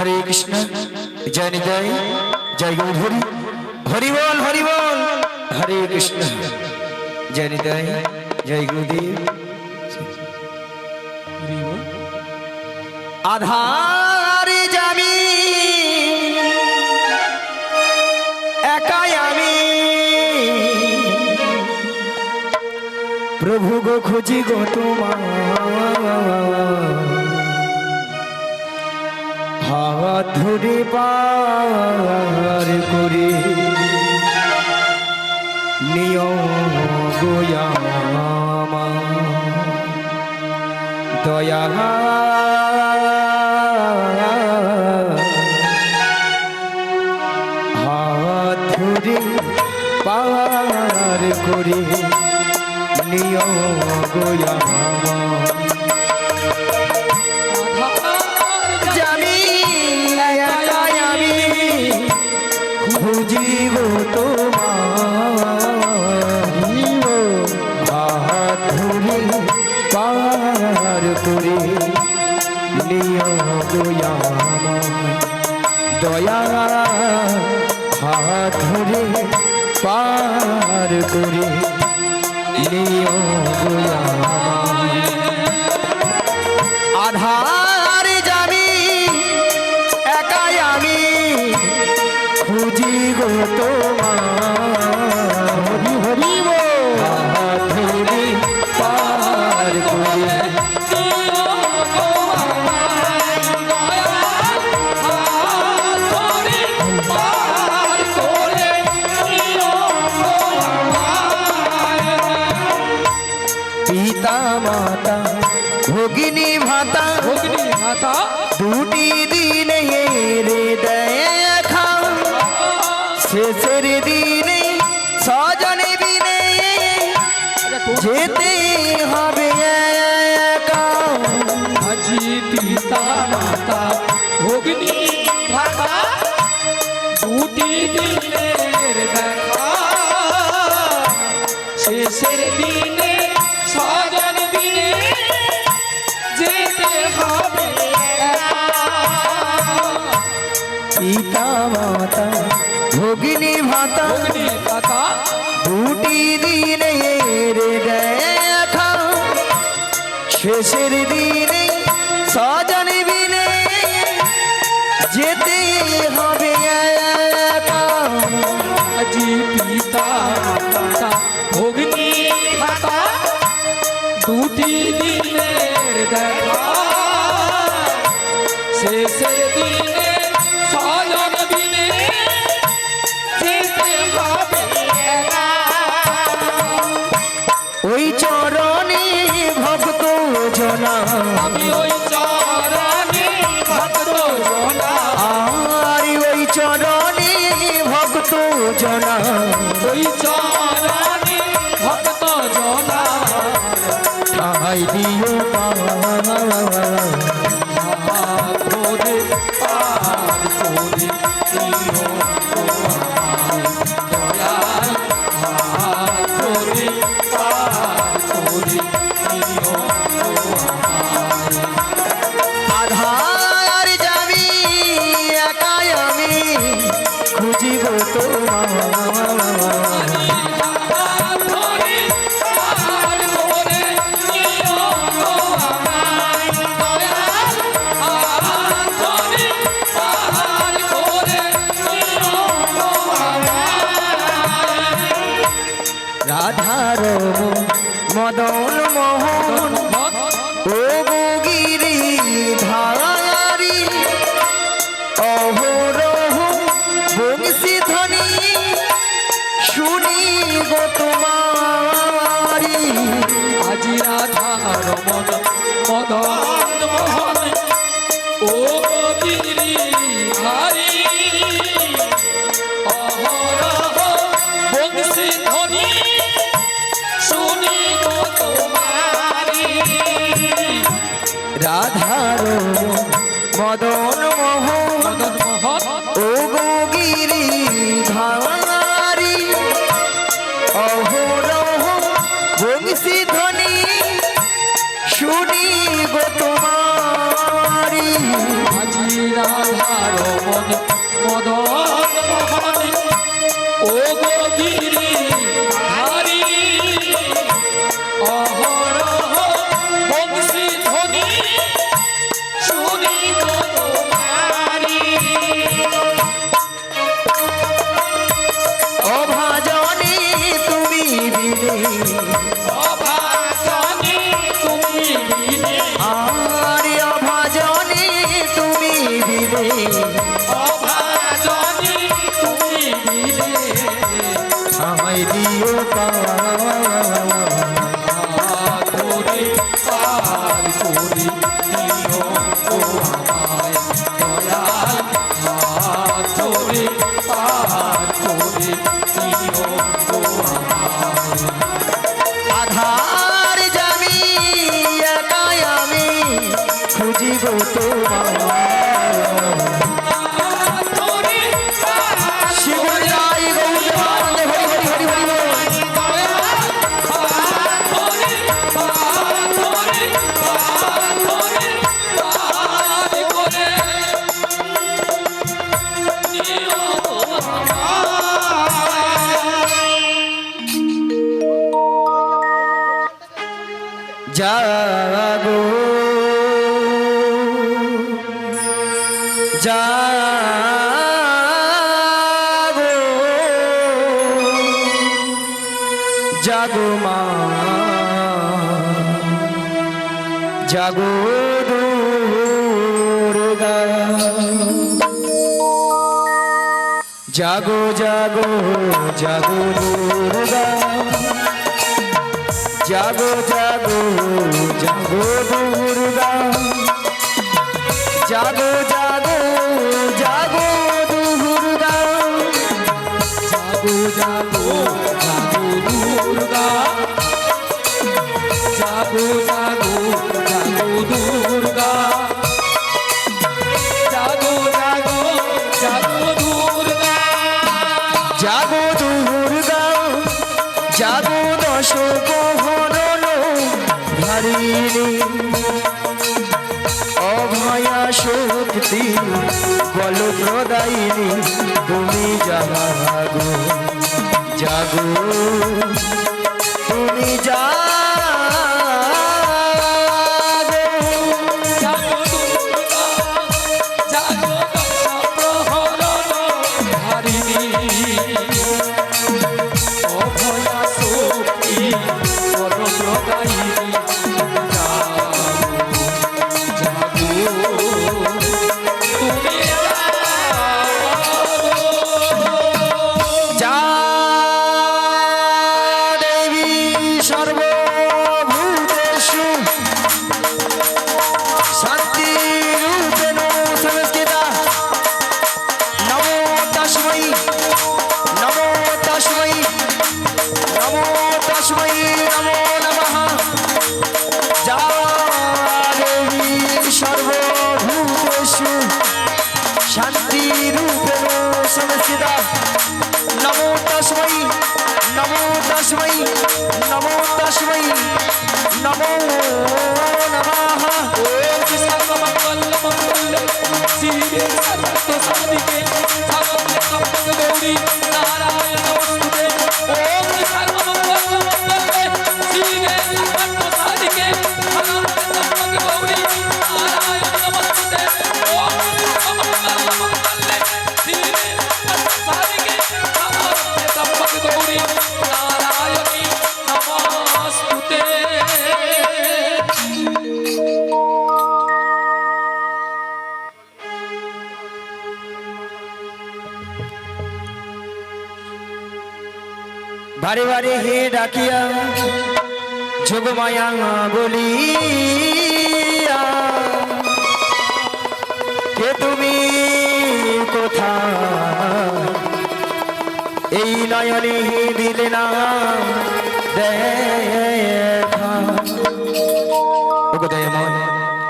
হরে কৃষ্ণ, জয় নিতাই, জয় গৌধরী। হরি বল হরি বল। হরে কৃষ্ণ, জয় নিতাই, জয় গুরুদেব আধারে যাবি একাই আমি। প্রভু গো, খুঁজি গো তোমার। হাত ধরে পার করে। নিয়ম গোয়ামা দয়া হাত ধরে পার করে। করে। নিয় যেতে হবে আজি পিতা মাতা ভগ্নি ভাতা দুটি দিনের দেখা। শেষের দিনে সজন দিনে যেতে হবে পিতা মাতা ভগিনী ভাতা ভগ্নি ভাতা দুটি রে দেখা শেষের দিনে সজনে বিনে যেতে হবে। তোমারি। আজি রাধার মন মদন। মদন মোহন মদন মোহন ও গিরি ধারি অহরহ বংশী ধ্বনি শুনি গো তোমারি অভাজনী দিও জাগো। জাগো। জাগো মা। জাগো দুর্গা। জাগো জাগো জাগো দুর্গা। জাগো জাগো জাগো দুর্গা। জাগো জাগো জাগো দুর্গা। জাগো জাগো জাগো দুর্গা। জাগো জাগো Somebody বারে বারে হে ডাকিয়া যোগমায়া বলিয়া, কে তুমি কোথা এই নয়নে দিলে না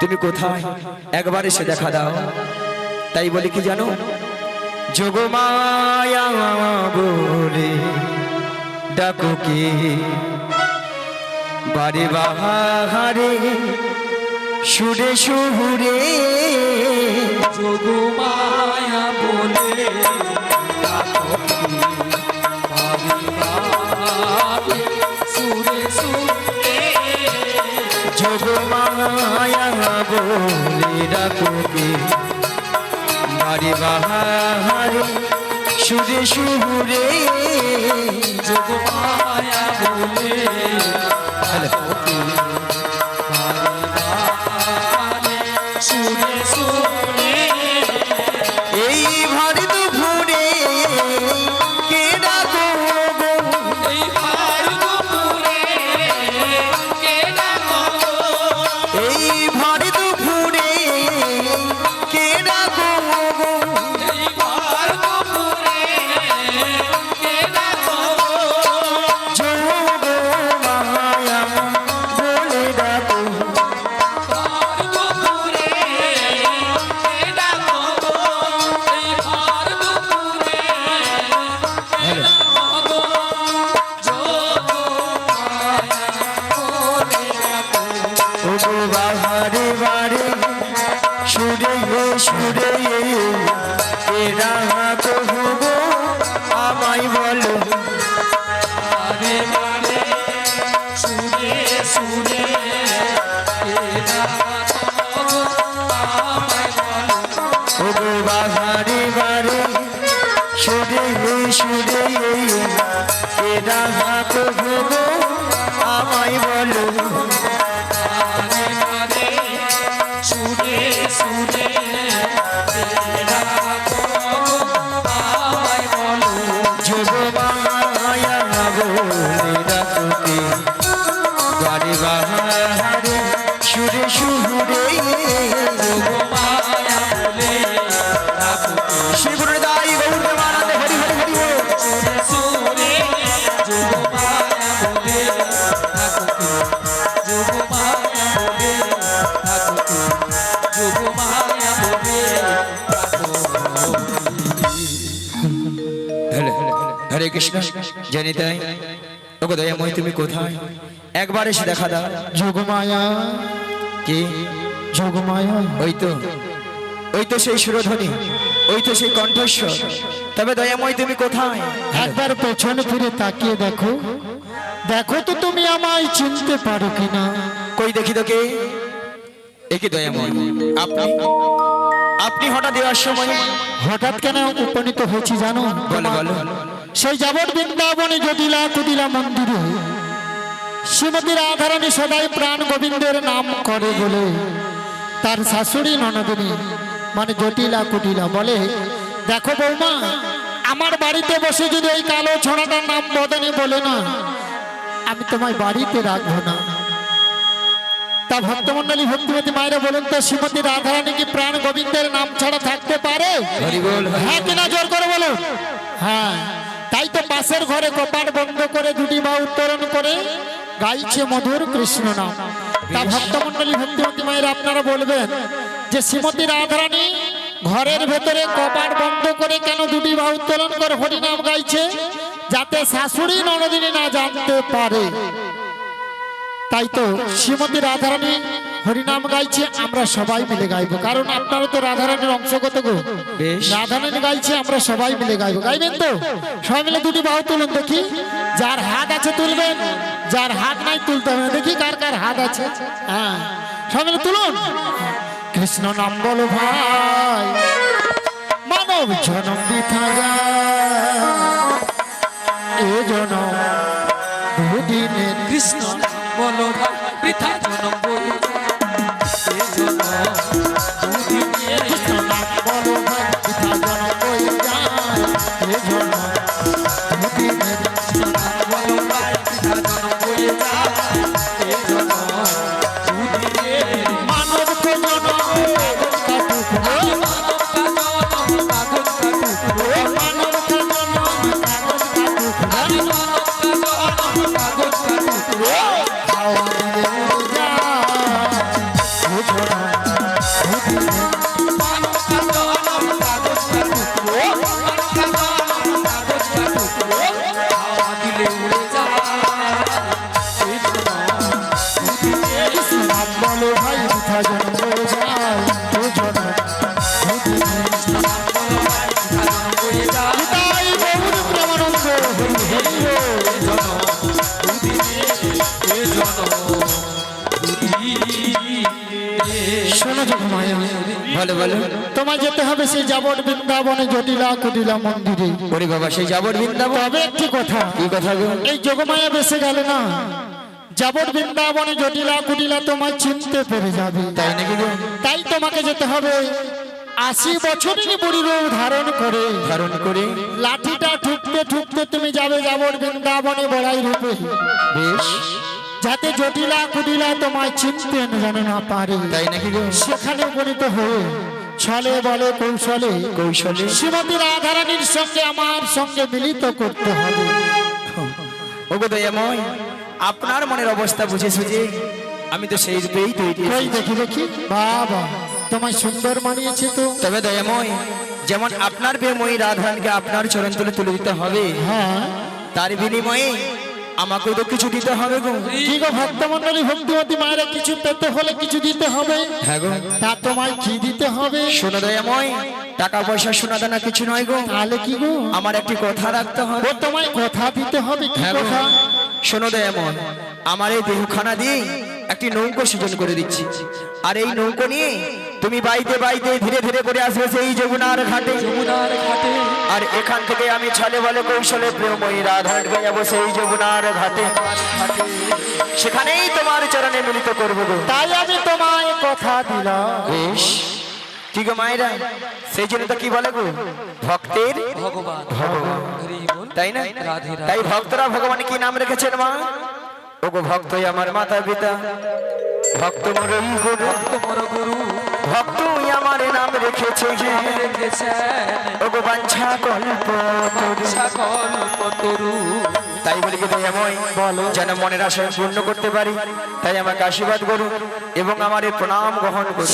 তুমি কোথায়? একবার এসে দেখা দাও। তাই বলি কি জানো? যোগমায়া বলে ডাকো কি? বারে বাহারে সুরে বলে সুরে সুরে। যোগমায়া বলে ডাকো কি? বারে বাহারে সুরে সুরে যোগ মায়া বলে জানি তাই ওগো দয়াময় তুমি কোথায়? একবার এসে দেখা দাও। যোগমায়া কি? যোগমায়া। ওই তো ওই তো সেই সুরধ্বনি ওই তো সেই কণ্ঠস্বর। তবে দয়াময় তুমি কোথায়? একবার পেছনে ফিরে তাকিয়ে দেখো। দেখো তো তুমি আমায় চিনতে পারো কিনা। কই দেখি তোকে? একই দয়াময়? আপনি আপনি হঠাৎ দেওয়ার সময় হঠাৎ কেন উপনীত হয়েছি জানো? বলো বলো। সেই যাবৎ বৃন্দাবনে জটিলা কুটিলা মন্দিরে শ্রীমতী রাধারানী সদাই প্রাণ গোবিন্দের নাম করে বলে তার শাশুড়ি ননদিনী মানে জটিলা কুটিলা বলে দেখো বৌমা আমার বাড়িতে বসে যদি ওই কালো ছোড়াটার নাম বদনে বলে না আমি তোমায় বাড়িতে রাখব না। তা ভক্তমন্ডলী ভক্তিমতী মায়েরা বলুন তো শ্রীমতী রাধারানী কি প্রাণ গোবিন্দের নাম ছাড়া থাকতে পারে? হ্যাঁ কিনা জোর করে বলো। হ্যাঁ। তাই তো পাশের ঘরে কপাট বন্ধ করে দুটি বা উত্তরণ করে গাইছে মধুর কৃষ্ণ নাম। তা ভক্তমন্ডলী ভক্তিমতী মায়ের আপনারা বলবেন যে শ্রীমতী রাধারানী ঘরের ভেতরে কপাট বন্ধ করে কেন দুটি বা উত্তোলন করে হরিনাম গাইছে? যাতে শাশুড়ি ননদিনী না জানতে পারে। তাই তো শ্রীমতী রাধারানী হরিনাম গাইছে আমরা সবাই মিলে গাইবো। কারণ আপনারা তো রাধারানীর অংশগত গো। বেশ। রাধারানী গাইছে আমরা সবাই মিলে গাইবো। গাইবেন তো? সবাই মিলে দুটি বাহু তুলুন দেখি। যার হাত আছে তুলবেন যার হাত নাই তুলতে হবে দেখি কার কার হাত আছে। হ্যাঁ। সবাই মিলে তুলুন। কৃষ্ণ নাম বলো ভাই। মানব জনম বৃথা এ জনম দুদিনের কৃষ্ণ বলো ভাই। সেই যাবট বৃন্দাবনে জটিলা কুটিলা মন্দিরে। ওরে বাবা সেই যাবর বৃন্দাবন? তবে একটি কথা। কি কথা গো? এই যোগমায়া বেসে গেলে না? যাবট বৃন্দাবনে জটিলা কুটিলা তোমায় চিনতে পেরে যাবে। তাই নাকি তাই তোমাকে যেতে হবে। আশি বছরেরই বুড়ি রূপ ধারণ করে। ধারণ করে? লাঠিটা ঠুকতে ঠুকতে তুমি যাবে যাবট বৃন্দাবনে বড়াই রূপে। বেশ। যাতে জটিলা কুটিলা তোমায় চিনতে যেন না পারে। তাই নাকি সেখানে উপনীত হয়ে ছলে বলে কৌশলে। কৌশলে। শ্রীমতী রাধারানীর সঙ্গে আমার সঙ্গে মিলিত করতে হবে। ওগো দয়াময় আপনার মনের অবস্থা বুঝে সুঝে আমি তো সেই রূপেই তৈরি। দেখি দেখি। বাবা তোমায় সুন্দর মানিয়েছে তো। তবে দয়াময় যেমন আপনার প্রেময়ী রাধারানকে আপনার চরণ তুলে তুলে দিতে হবে হ্যাঁ। তার বিনিময়ে আমাকেও তো কিছু দিতে হবে গো। কি গো ভক্তমন্ডলী ভক্তিমতী মায়েরা কিছু পেতে হলে কিছু দিতে হবে? হ্যাঁ গো। তা তোমায় কি দিতে হবে? শোনো দয়াময় টাকা পয়সা শোনা দেনা কিছু নয় গো। তাহলে কি গো? আমার একটি কথা রাখতে হবে। ও তোমায় কথা দিতে হবে কি হ্যাঁ কথা? শোনো দয়াময় আমার এই দেহখানা দিয়ে একটি নৌকো সৃজন করে দিচ্ছি। আর এই নৌকো নিয়ে তুমি বাইতে বাইতে ধীরে ধীরে করে আসবে সেই যমুনার ঘাটে। যমুনার ঘাটে। আর এখান থেকে আমি ছলে বলে কৌশলে প্রেময়ী রাধার যাব সেই যমুনার ঘাটে। সেখানেই তোমার চরণে মিলিত করব গো। তাই আমি তোমায় কথা দিলাম। বেশ। কি গো মায়েরা? সেই জন্য তো কি বলে গো? ভক্তের ভগবান। ভগবান। তাই না? তাই ভক্তরা ভগবান কি নাম রেখেছেন মা? ওগো ভক্তই আমার মাতা পিতা। ভক্ত মরই গুরু তোমার গুরু ভক্তই আমার নাম রেখেছে ওগো বাঞ্ছা কল্প তরু। তাই বলি দয়াময় বলো যেন মনের আশা পূর্ণ করতে পারি। তাই আমাকে আশীর্বাদ করুন এবং আমার এই প্রণাম গ্রহণ করুন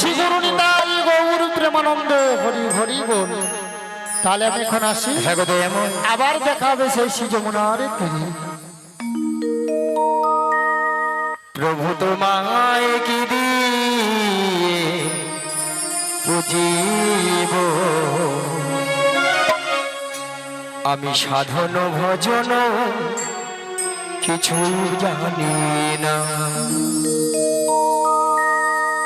গুরু প্রেমানন্দ হরি হরি বল। তাহলে আমি এখন আসি। হ্যাঁ আবার দেখা হবে সেই শ্রী যমুনার প্রভু তোমায় কি দিয়ে পুজিব আমি সাধন ভজন কিছু জানি না।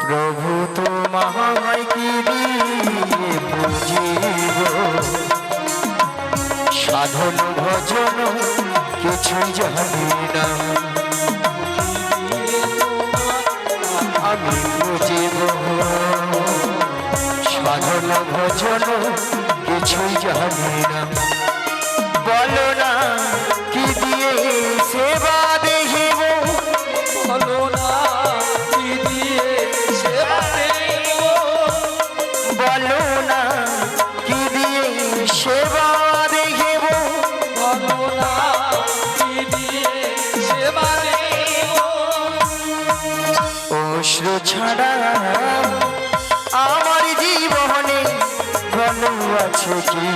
প্রভু তোমায় কি দিয়ে পুজিব সাধন ভজন কিছু জানি না। সাধন ভজন কিছুই জানি না। বলো না। কি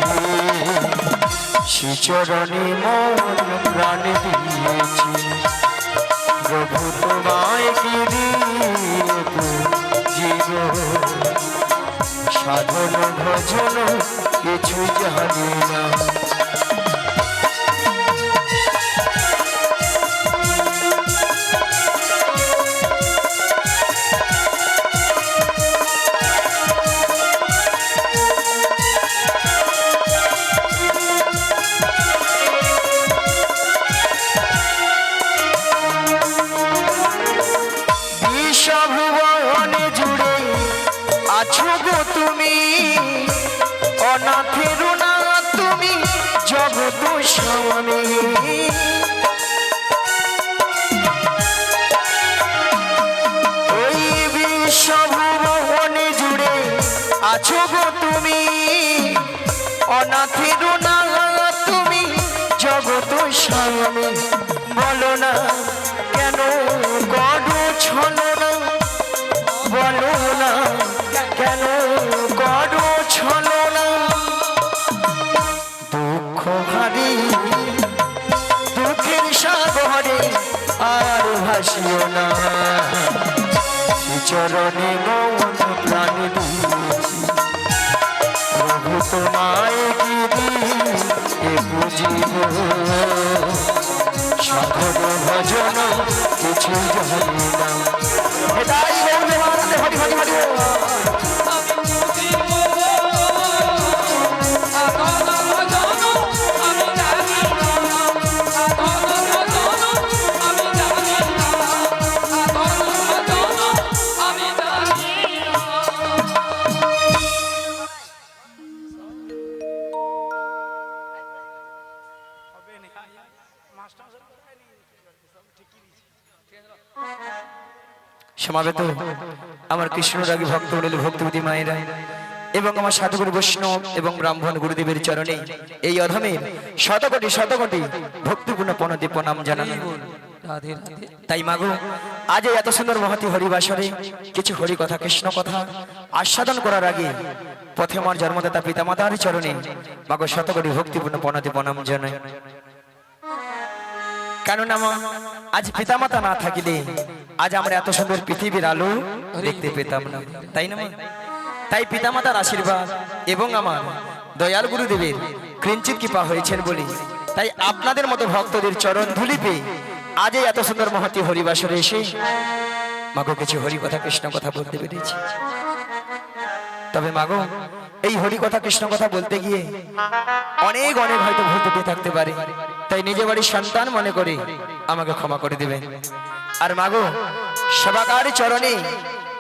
শ্রীচরণে মন প্রাণ দিয়েছি। প্রভু তোমায় কি জীব সাধন ভজন কিছু জানি না। আছো গো তুমি। অনাথের না, তুমি জগত স্বামী বলো না, কেন গড় ছলো না? বলো না, কেন গড় ছলো না? দুঃখ ভারী দুঃখের সাগরে আর ভাসিও না। চরণে মন প্রাণ তোমায় গিরি বুঝিব? সাধন ভজন কিছু জানি না। সমাবেত আমার কৃষ্ণরাগী ভক্ত মন্ডলী ভক্তিপতি মায়েরা এবং আমার সাধুগুরু বৈষ্ণব এবং ব্রাহ্মণ গুরুদেবের চরণে এই অধমের শতকোটি শতকোটি ভক্তিপূর্ণ প্রণতি প্রণাম জানানো। তাই মাগো আজ এত সুন্দর মহতি হরিবাসরে কিছু হরি কথা কৃষ্ণ কথা আস্বাদন করার আগে পথে আমার জন্মদাতা পিতামাতার চরণে মাগো শতকোটি ভক্তিপূর্ণ প্রণতি প্রণাম জানাই। কেননা মা আজ পিতামাতা না থাকিলে, আজ আমরা এত সুন্দর পৃথিবীর আলো দেখতে পেতাম না। তাই না তাই পিতামাতার আশীর্বাদ এবং আমার দয়াল গুরুদেবের ক্রিঞ্চিত কৃপা হয়েছেন বলে। তাই আপনাদের মতো ভক্তদের চরণ ধুলি পেয়ে আজ এত সুন্দর মহতি হরিবাসরে এসে মাগো কিছু হরি কথা কৃষ্ণ কথা বলতে পেরেছি। তবে মাগো, এই হরি কথা কৃষ্ণ কথা বলতে গিয়ে অনেক অনেক হয়তো ভুল থাকতে পারে। তাই নিজে বাড়ির সন্তান মনে করে। আমাকে ক্ষমা করে দেবেন। আর মাগো সেবাকারী চরণে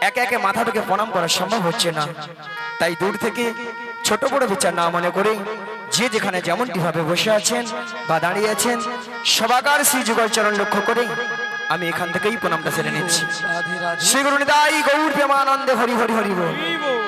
একে একে মাথা থেকে প্রণাম করা সম্ভব হচ্ছে না। তাই দূর থেকে ছোট বড় বিচার না মনে করে যে যেখানে যেমনটি ভাবে বসে আছেন বা দাঁড়িয়ে আছেন সবাকার শ্রী যুগল চরণ লক্ষ্য করে আমি এখান থেকেই প্রণামটা সেরে নিচ্ছি। শ্রী গুরু নিতাই গৌর প্রেমানন্দে হরি হরি হরি হরি বল।